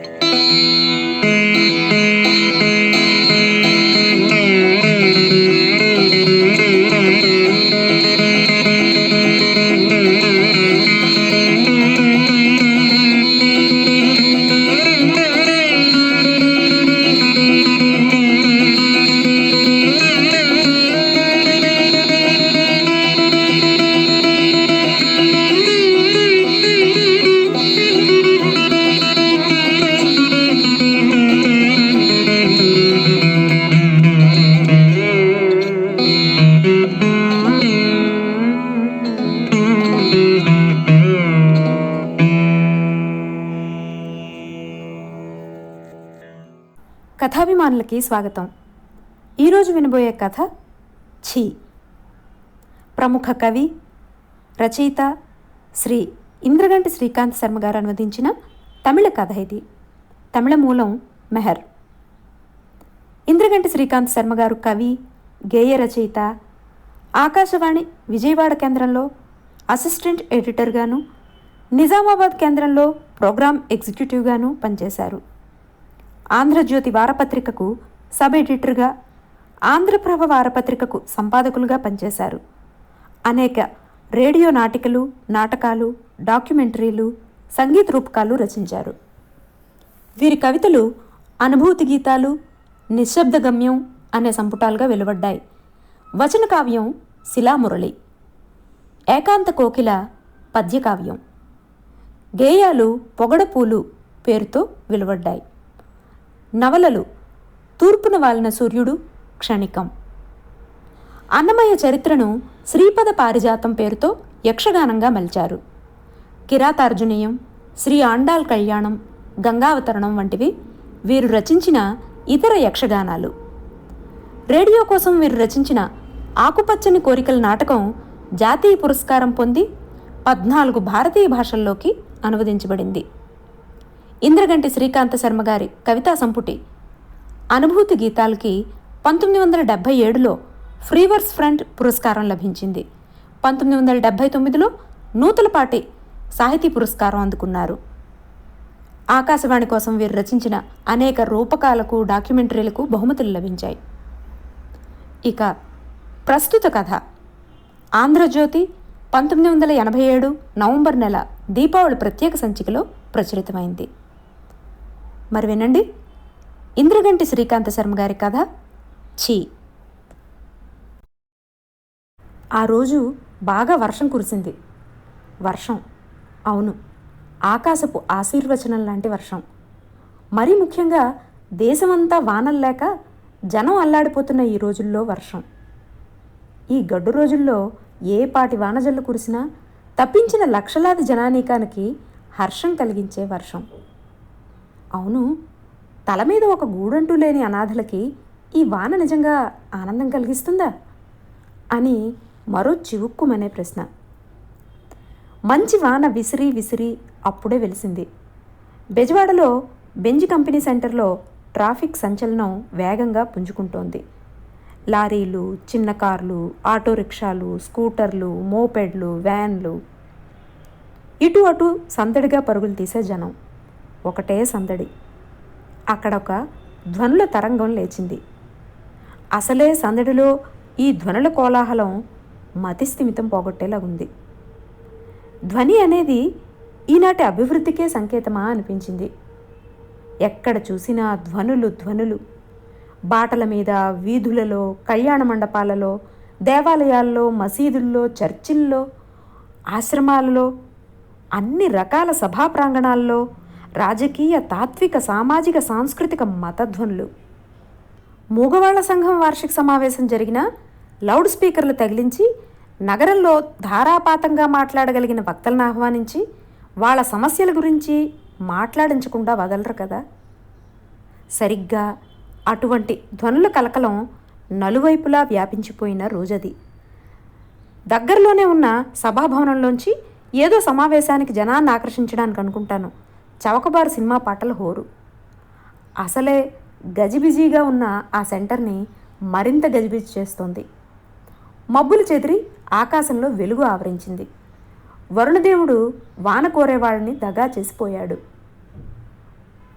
Música కథాభిమానులకి స్వాగతం. ఈరోజు వినబోయే కథ ఛీ. ప్రముఖ కవి రచయిత శ్రీ ఇంద్రగంటి శ్రీకాంత్ శర్మ గారు అనువదించిన తమిళ కథ ఇది. తమిళ మూలం మెహర్. ఇంద్రగంటి శ్రీకాంత్ శర్మ గారు కవి గేయ రచయిత ఆకాశవాణి విజయవాడ కేంద్రంలో అసిస్టెంట్ ఎడిటర్గాను నిజామాబాద్ కేంద్రంలో ప్రోగ్రామ్ ఎగ్జిక్యూటివ్గాను పనిచేశారు. ఆంధ్రజ్యోతి వారపత్రికకు సబ్ ఎడిటర్గా ఆంధ్రప్రభ వారపత్రికకు సంపాదకులుగా పనిచేశారు. అనేక రేడియో నాటికలు నాటకాలు డాక్యుమెంటరీలు సంగీత రూపకాలు రచించారు. వీరి కవితలు అనుభూతి గీతాలు నిశ్శబ్ద గమ్యం అనే సంపుటాలుగా వెలువడ్డాయి. వచన కావ్యం శిలామురళి ఏకాంత కోకిల పద్యకావ్యం గేయాలు పొగడపూలు పేరుతో వెలువడ్డాయి. నవలలు. తూర్పున వాలిన సూర్యుడు క్షణికం. అన్నమయ్య చరిత్రను శ్రీపద పారిజాతం పేరుతో యక్షగానంగా మలిచారు. కిరాతార్జునీయం శ్రీ ఆండాల్ కళ్యాణం గంగావతరణం వంటివి వీరు రచించిన ఇతర యక్షగానాలు. రేడియో కోసం వీరు రచించిన ఆకుపచ్చని కోరికల నాటకం జాతీయ పురస్కారం పొంది పద్నాలుగు భారతీయ భాషల్లోకి అనువదించబడింది. ఇంద్రగంటి శ్రీకాంత శర్మ గారి కవితా సంపుటి. అనుభూతి గీతాలకి పంతొమ్మిది వందల డెబ్భై ఏడులో ఫ్రీవర్స్ ఫ్రంట్ పురస్కారం లభించింది. పంతొమ్మిది వందల డెబ్భై తొమ్మిదిలో నూతలపాటి సాహితీ పురస్కారం అందుకున్నారు. ఆకాశవాణి కోసం వీరు రచించిన అనేక రూపకాలకు డాక్యుమెంటరీలకు బహుమతులు లభించాయి. ఇక ప్రస్తుత కథ. ఆంధ్రజ్యోతి పంతొమ్మిది వందల ఎనభై ఏడు నవంబర్ నెల దీపావళి ప్రత్యేక సంచికలో ప్రచురితమైంది. మరి వినండి. ఇంద్రగంటి శ్రీకాంత శర్మ గారి కథ ఛీ. ఆ రోజు బాగా వర్షం కురిసింది. వర్షం అవును ఆకాశపు ఆశీర్వచనం లాంటి వర్షం. మరీ ముఖ్యంగా దేశమంతా వానలు లేక జనం అల్లాడిపోతున్న ఈ రోజుల్లో వర్షం. ఈ గడ్డు రోజుల్లో ఏ పాటి వానజల్లు కురిసినా తప్పించిన లక్షలాది జనానీకానికి హర్షం కలిగించే వర్షం. అవును. తల మీద ఒక గూడంటూ లేని అనాథలకి ఈ వాన నిజంగా ఆనందం కలిగిస్తుందా? అని మరో చివుక్కుమనే ప్రశ్న. మంచి వాన విసిరి విసిరి అప్పుడే వెలిసింది. బెజవాడలో బెంజ్ కంపెనీ సెంటర్లో ట్రాఫిక్ సంచలనం వేగంగా పుంజుకుంటోంది. లారీలు చిన్న కార్లు ఆటో రిక్షాలు స్కూటర్లు మోపెడ్లు వ్యాన్లు. ఇటు అటు సందడిగా పరుగులు తీసే జనం. ఒకటే సందడి. అక్కడొక ధ్వనుల తరంగం లేచింది. అసలే సందడిలో ఈ ధ్వనుల కోలాహలం మతిస్థిమితం పోగొట్టేలాగుంది. ధ్వని అనేది ఈనాటి అభివృద్ధికే సంకేతమా అనిపించింది. ఎక్కడ చూసినా ధ్వనులు ధ్వనులు. బాటల మీద వీధులలో కళ్యాణ మండపాలలో దేవాలయాల్లో మసీదుల్లో చర్చిల్లో ఆశ్రమాలలో అన్ని రకాల సభా ప్రాంగణాల్లో రాజకీయ తాత్విక సామాజిక సాంస్కృతిక మతధ్వనులు. మూగవాళ్ళ సంఘం వార్షిక సమావేశం జరిగిన లౌడ్ స్పీకర్లు తగిలించి నగరంలో ధారాపాతంగా మాట్లాడగలిగిన వక్తలను ఆహ్వానించి వాళ్ళ సమస్యల గురించి మాట్లాడించకుండా వదలరు కదా. సరిగ్గా అటువంటి ధ్వనుల కలకలం నలువైపులా వ్యాపించిపోయిన రోజది. దగ్గరలోనే ఉన్న సభాభవనంలోంచి ఏదో సమావేశానికి జనాన్ని ఆకర్షించడానికి అనుకుంటాను చవకబారు సినిమా పాటల హోరు. అసలే గజిబిజీగా ఉన్న ఆ సెంటర్ని మరింత గజిబిజి చేస్తోంది. మబ్బులు చెదిరి ఆకాశంలో వెలుగు ఆవరించింది. వరుణదేవుడు వాన కోరేవాళ్ళని దగా చేసిపోయాడు.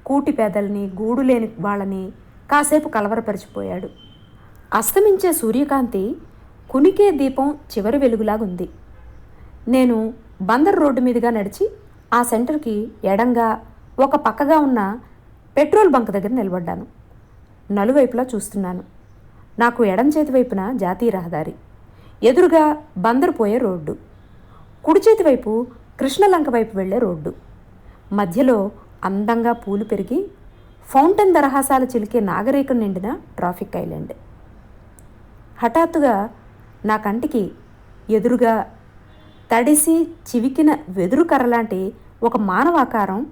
కూటి పేదల్ని గూడు లేని వాళ్ళని కాసేపు కలవరపరిచిపోయాడు. అస్తమించే సూర్యకాంతి కునికే దీపం చివరి వెలుగులాగుంది. నేను బందర్ రోడ్డు మీదుగా నడిచి ఆ సెంటర్కి ఎడంగా ఒక పక్కగా ఉన్న పెట్రోల్ బంక్ దగ్గర నిలబడ్డాను. నలువైపులా చూస్తున్నాను. నాకు ఎడం చేతి వైపున జాతీయ రహదారి ఎదురుగా బందరుపోయే రోడ్డు కుడి చేతి వైపు కృష్ణలంక వైపు వెళ్ళే రోడ్డు. మధ్యలో అందంగా పూలు పెరిగి ఫౌంటైన్ దరహాసాలు చిలికే నాగరికం నిండిన ట్రాఫిక్ ఐలాండ్. హఠాత్తుగా నా కంటికి ఎదురుగా తడిసి చివికిన వెదురు కర్రలాంటి ఒక మానవాకారం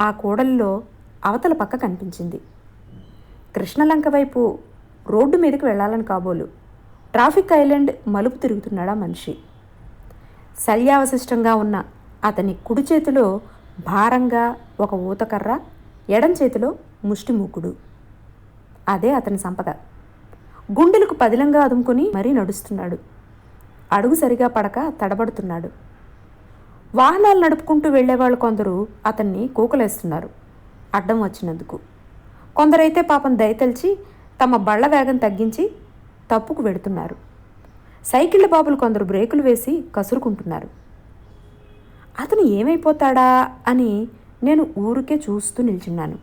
ఆ కూడలిలో అవతల పక్క కనిపించింది. కృష్ణలంక వైపు రోడ్డు మీదకి వెళ్ళాలని కాబోలు. ట్రాఫిక్ ఐలాండ్ మలుపు తిరుగుతున్నాడా మనిషి. శల్యావశిష్టంగా ఉన్న అతని కుడి చేతిలో భారంగా ఒక ఊతకర్ర ఎడం చేతిలో ముష్టి మూకుడు. అదే అతని సంపద. గుండెలకు పదిలంగా అదుముకొని మరీ నడుస్తున్నాడు. అడుగు సరిగా పడక తడబడుతున్నాడు. వాహనాలు నడుపుకుంటూ వెళ్ళేవాళ్ళు కొందరు అతన్ని కూకలేస్తున్నారు. అడ్డం వచ్చినందుకు. కొందరైతే పాపం దయతలిచి తమ బళ్ళ వేగం తగ్గించి తప్పుకు వెడుతున్నారు. సైకిళ్ళ బాబులు కొందరు బ్రేకులు వేసి కసురుకుంటున్నారు. అతను ఏమైపోతాడా అని నేను ఊరికే చూస్తూ నిల్చున్నాను.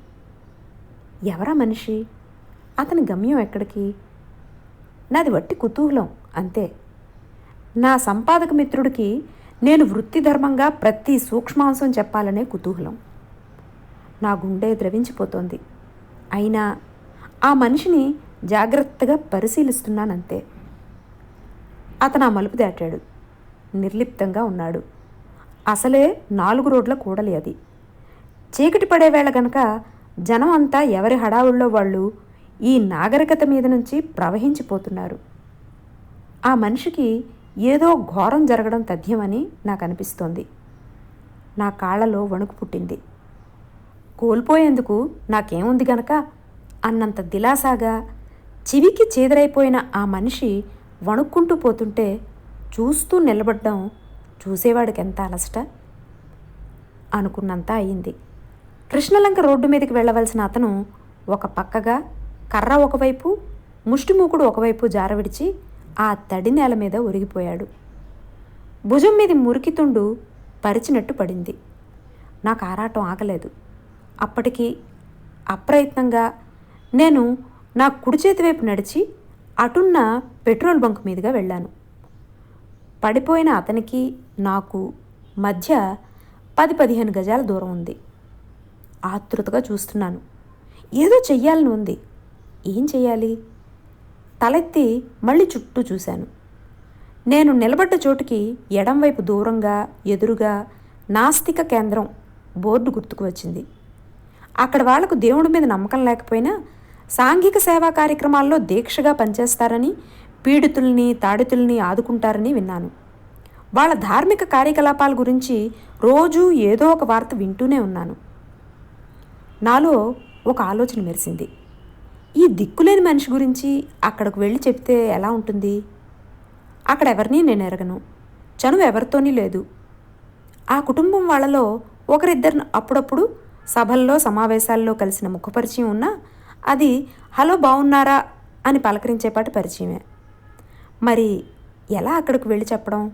ఎవరా మనిషి? అతని గమ్యం ఎక్కడికి? నాది వట్టి కుతూహలం అంతే. నా సంపాదక మిత్రుడికి నేను వృత్తి ధర్మంగా ప్రతి సూక్ష్మాంశం చెప్పాలనే కుతూహలం. నా గుండె ద్రవించిపోతోంది. అయినా ఆ మనిషిని జాగ్రత్తగా పరిశీలిస్తున్నానంతే. అతను ఆ మలుపు దాటాడు. నిర్లిప్తంగా ఉన్నాడు. అసలే నాలుగు రోడ్ల కూడలి అది. చీకటి పడే వేళ గనక జనం అంతా ఎవరి హడావుల్లో వాళ్ళు ఈ నాగరికత మీద నుంచి ప్రవహించిపోతున్నారు. ఆ మనిషికి ఏదో ఘోరం జరగడం తథ్యమని నాకు అనిపిస్తోంది నా కాళ్ళలో వణుకు పుట్టింది. కోల్పోయేందుకు నాకేముంది గనక? అన్నంత దిలాసాగా చివికి చేదరైపోయిన ఆ మనిషి వణుక్కుంటూ పోతుంటే చూస్తూ నిలబడ్డం చూసేవాడికి ఎంత అలసట? అనుకున్నంత అయింది కృష్ణలంక రోడ్డు మీదకి వెళ్ళవలసిన అతను ఒక పక్కగా కర్ర ఒకవైపు ముష్టిమూకుడు ఒకవైపు జారవిడిచి ఆ తడి నేల మీద ఒరిగిపోయాడు. భుజం మీద మురికితుండు పరిచినట్టు పడింది. నాకు ఆరాటం ఆగలేదు. అప్పటికి అప్రయత్నంగా నేను నా కుడి చేతి వైపు నడిచి అటున్న పెట్రోల్ బంక్ మీదుగా వెళ్ళాను. పడిపోయిన అతనికి నాకు మధ్య పది పదిహేను గజాల దూరం ఉంది. ఆతృతగా చూస్తున్నాను. ఏదో చెయ్యాలని ఉంది. ఏం చెయ్యాలి? తలెత్తి మళ్ళీ చుట్టూ చూశాను. నేను నిలబడ్డ చోటుకి ఎడంవైపు దూరంగా ఎదురుగా నాస్తిక కేంద్రం బోర్డు గుర్తుకు వచ్చింది. అక్కడ వాళ్ళకు దేవుడి మీద నమ్మకం లేకపోయినా సాంఘిక సేవా కార్యక్రమాల్లో దీక్షగా పనిచేస్తారని పీడితుల్ని తాడితుల్ని ఆదుకుంటారని విన్నాను. వాళ్ళ ధార్మిక కార్యకలాపాల గురించి రోజూ ఏదో ఒక వార్త వింటూనే ఉన్నాను. నాలో ఒక ఆలోచన మెరిసింది. ఈ దిక్కులేని మనిషి గురించి అక్కడికి వెళ్ళి చెప్తే ఎలా ఉంటుంది? అక్కడ ఎవరిని నేను ఎరగను. చనువు ఎవరితోని లేదు. ఆ కుటుంబం వాళ్ళలో ఒకరిద్దరిని అప్పుడప్పుడు సభల్లో సమావేశాల్లో కలిసిన ముఖపరిచయం ఉన్నా అది హలో బాగున్నారా అని పలకరించేపాటి పరిచయమే. మరి ఎలా అక్కడికి వెళ్ళి చెప్పడం?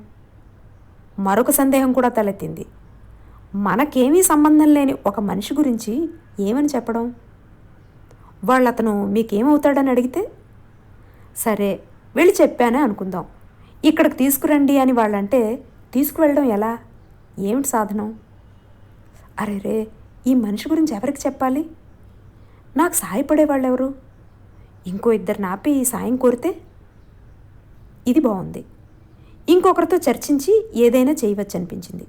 మరొక సందేహం కూడా తలెత్తింది. మనకేమీ సంబంధం లేని ఒక మనిషి గురించి ఏమని చెప్పడం? వాళ్ళతను మీకేమవుతాడని అడిగితే సరే వెళ్ళి చెప్పానే అనుకుందాం. ఇక్కడికి తీసుకురండి అని వాళ్ళంటే తీసుకువెళ్ళడం ఎలా? ఏమిటి సాధనం? అరే రే ఈ మనిషి గురించి ఎవరికి చెప్పాలి? నాకు సాయపడే వాళ్ళెవరు ఇంకో ఇద్దరు నాపి సాయం కోరితే? ఇది బాగుంది. ఇంకొకరితో చర్చించి ఏదైనా చేయవచ్చు అనిపించింది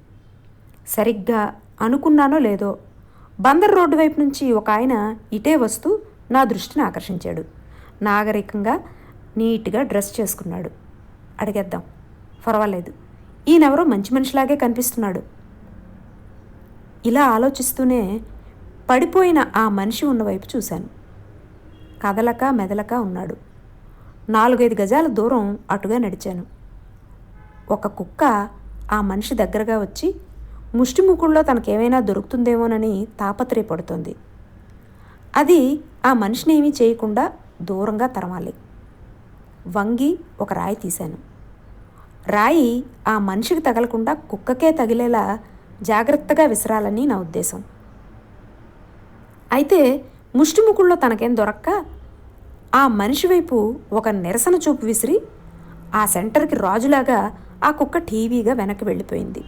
సరిగ్గా అనుకున్నానో లేదో బందర్ రోడ్డు వైపు నుంచి ఒక ఆయన ఇటే వస్తూ నా దృష్టిని ఆకర్షించాడు. నాగరికంగా నీట్గా డ్రెస్ చేసుకున్నాడు. అడిగేద్దాం. పర్వాలేదు. ఈయనెవరో మంచి మనిషిలాగే కనిపిస్తున్నాడు. ఇలా ఆలోచిస్తూనే పడిపోయిన ఆ మనిషి ఉన్నవైపు చూశాను. కదలక మెదలక ఉన్నాడు. నాలుగైదు గజాల దూరం అటుగా నడిచాను. ఒక కుక్క ఆ మనిషి దగ్గరగా వచ్చి ముష్టి తనకేమైనా దొరుకుతుందేమోనని తాపత్రయపడుతుంది. అది ఆ మనిషిని ఏమీ చేయకుండా దూరంగా తరమాలి. వంగి ఒక రాయి తీశాను. రాయి ఆ మనిషికి తగలకుండా కుక్కకే తగిలేలా జాగ్రత్తగా విసరాలని నా ఉద్దేశం. అయితే ముష్టిముకుల్లో తనకేం దొరక్క? ఆ మనిషి వైపు ఒక నిరసన చూపు విసిరి ఆ సెంటర్కి రాజులాగా ఆ కుక్క టీవీగా వెనక్కి వెళ్ళిపోయింది.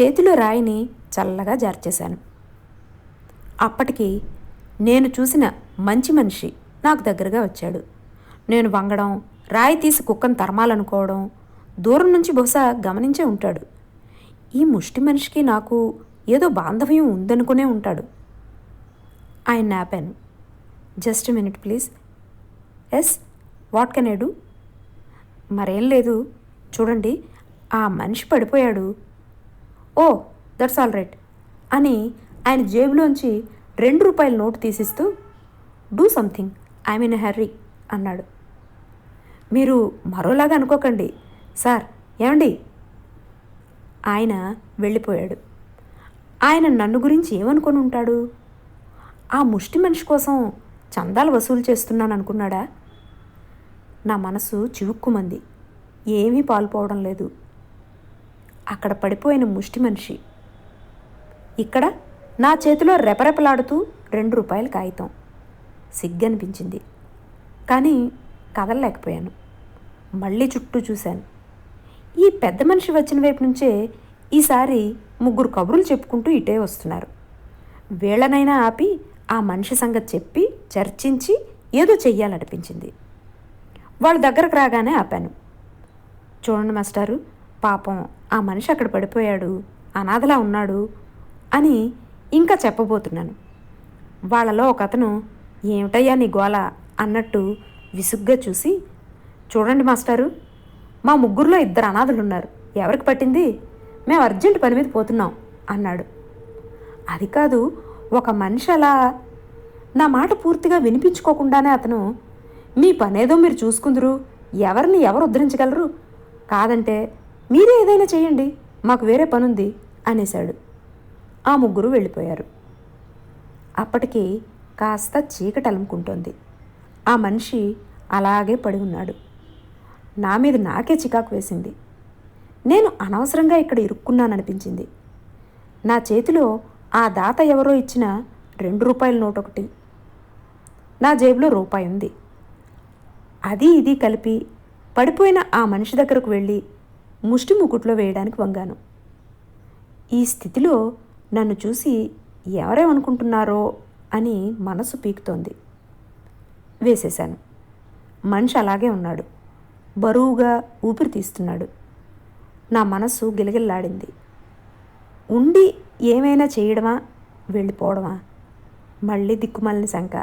చేతిలో రాయిని చల్లగా జార్చేశాను. అప్పటికి నేను చూసిన మంచి మనిషి నాకు దగ్గరగా వచ్చాడు. నేను వంగడం రాయి తీసి కుక్కను తరమాలనుకోవడం దూరం నుంచి బహుశా గమనించే ఉంటాడు. ఈ ముష్టి మనిషికి నాకు ఏదో బాంధవ్యం ఉందనుకునే ఉంటాడు. ఆయన ఆపాను just minute please. Yes what can I do? మరేం లేదు. చూడండి ఆ మనిషి పడిపోయాడు. ఓ దట్స్ ఆల్ రైట్ అని ఆయన జేబులోంచి రెండు రూపాయల note తీసిస్తూ do something I mean hurry అన్నాడు. మీరు మరోలాగా అనుకోకండి. సార్ ఏమండి? ఆయన వెళ్ళిపోయాడు. ఆయన నన్ను గురించి ఏమనుకొని ఉంటాడు? ఆ ముష్టి మనిషి కోసం చందాలు వసూలు చేస్తున్నాను అనుకున్నాడా? నా మనసు చివుక్కుమంది. ఏమీ పాల్పోవడం లేదు. అక్కడ పడిపోయిన ముష్టి మనిషి. ఇక్కడ నా చేతిలో రెపరెపలాడుతూ రెండు రూపాయల కాగితం. సిగ్గనిపించింది. కానీ కదలలేకపోయాను. మళ్ళీ చుట్టూ చూశాను. ఈ పెద్ద మనిషి వచ్చిన వైపు నుంచే ఈసారి ముగ్గురు కబుర్లు చెప్పుకుంటూ ఇటే వస్తున్నారు. వీళ్ళనైనా ఆపి ఆ మనిషి సంగతి చెప్పి చర్చించి ఏదో చెయ్యాలనిపించింది. వాళ్ళ దగ్గరకు రాగానే ఆపాను. చూడండి మాస్టారు పాపం ఆ మనిషి అక్కడ పడిపోయాడు అనాథలా ఉన్నాడు అని ఇంకా చెప్పబోతున్నాను. వాళ్ళలో ఒక అతను ఏమిటయ్యా నీ గోల? అన్నట్టు విసుగ్గా చూసి చూడండి మాస్టారు మా ముగ్గురులో ఇద్దరు అనాథలు ఉన్నారు ఎవరికి పట్టింది? మేము అర్జెంట్ పని మీద పోతున్నాం అన్నాడు. అది కాదు ఒక మనిషి అలా నా మాట పూర్తిగా వినిపించుకోకుండానే అతను మీ పనేదో మీరు చూసుకుందరు ఎవరిని ఎవరు ఉద్ధరించగలరు? కాదంటే మీరే ఏదైనా చేయండి మాకు వేరే పనుంది అనేశాడు. ఆ ముగ్గురు వెళ్ళిపోయారు. అప్పటికి కాస్త చీకటి అలుముకుంటోంది ఆ మనిషి అలాగే పడి ఉన్నాడు. నా మీద నాకే చికాకు వేసింది. నేను అనవసరంగా ఇక్కడ ఇరుక్కున్నాననిపించింది. నా చేతిలో ఆ దాత ఎవరో ఇచ్చిన రెండు రూపాయల నోట్ ఒకటి నా జేబులో రూపాయి ఉంది. అది ఇది కలిపి పడిపోయిన ఆ మనిషి దగ్గరకు వెళ్ళి ముష్టి ముకుట్లో వేయడానికి వంగాను. ఈ స్థితిలో నన్ను చూసి ఎవరేమనుకుంటున్నారో అని మనసు పీకుతోంది. వేసేశాను. మనిషి అలాగే ఉన్నాడు. బరువుగా ఊపిరి తీస్తున్నాడు. నా మనసు గిలగిల్లాడింది. ఉండి ఏమైనా చేయడమా? వెళ్ళిపోవడమా? మళ్ళీ దిక్కుమాలిన శంక.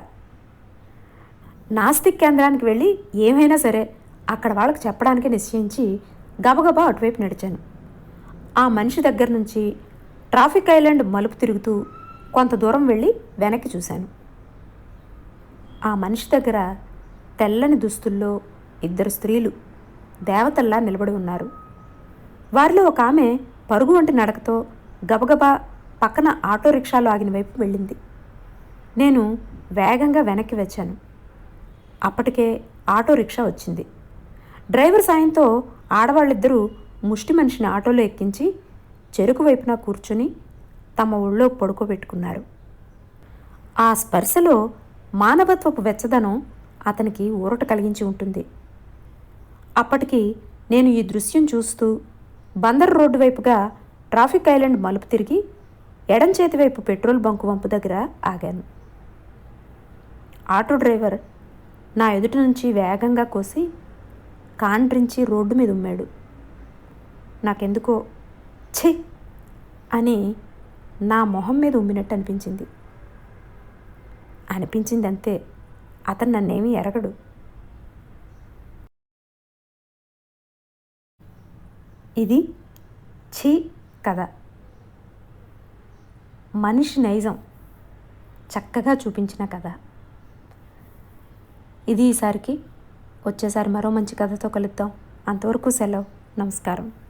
నాస్తిక్ కేంద్రానికి వెళ్ళి ఏమైనా సరే అక్కడ వాళ్ళకి చెప్పడానికి నిశ్చయించి గబగబా అటువైపు నడిచాను. ఆ మనిషి దగ్గర నుంచి ట్రాఫిక్ ఐలాండ్ మలుపు తిరుగుతూ కొంత దూరం వెళ్ళి వెనక్కి చూశాను. ఆ మనిషి దగ్గర తెల్లని దుస్తుల్లో ఇద్దరు స్త్రీలు దేవతల్లా నిలబడి ఉన్నారు. వారిలో ఒక ఆమె పరుగు వంటి నడకతో గబగబా పక్కన ఆటో రిక్షాలో ఆగిన వైపు వెళ్ళింది. నేను వేగంగా వెనక్కి వచ్చాను. అప్పటికే ఆటో రిక్షా వచ్చింది. డ్రైవర్ సాయంతో ఆడవాళ్ళిద్దరూ ముష్టి మనిషిని ఆటోలో ఎక్కించి చెరుకు వైపున కూర్చుని తమ ఒళ్ళో పడుకోబెట్టుకున్నారు. ఆ స్పర్శలో మానవత్వపు వెచ్చదనం అతనికి ఊరట కలిగించి ఉంటుంది. అప్పటికి నేను ఈ దృశ్యం చూస్తూ బందర్ రోడ్డు వైపుగా ట్రాఫిక్ ఐలాండ్ మలుపు తిరిగి ఎడం చేతి వైపు పెట్రోల్ బంకు వంపు దగ్గర ఆగాను. ఆటో డ్రైవర్ నా ఎదుటి నుంచి వేగంగా కోసి కాండ్రించి రోడ్డు మీద ఉమ్మాడు. నాకెందుకో ఛీ! అని నా మొహం మీద ఉమ్మినట్టు అనిపించింది. అనిపించింది అంతే అతను నన్నేమీ ఎరగడు. ఇది ఛీ కథ. మనిషి నైజం చక్కగా చూపించిన కథ. ఇది ఈసారికి వచ్చేసారి మరో మంచి కథతో కలుద్దాం. అంతవరకు సెలవు. నమస్కారం.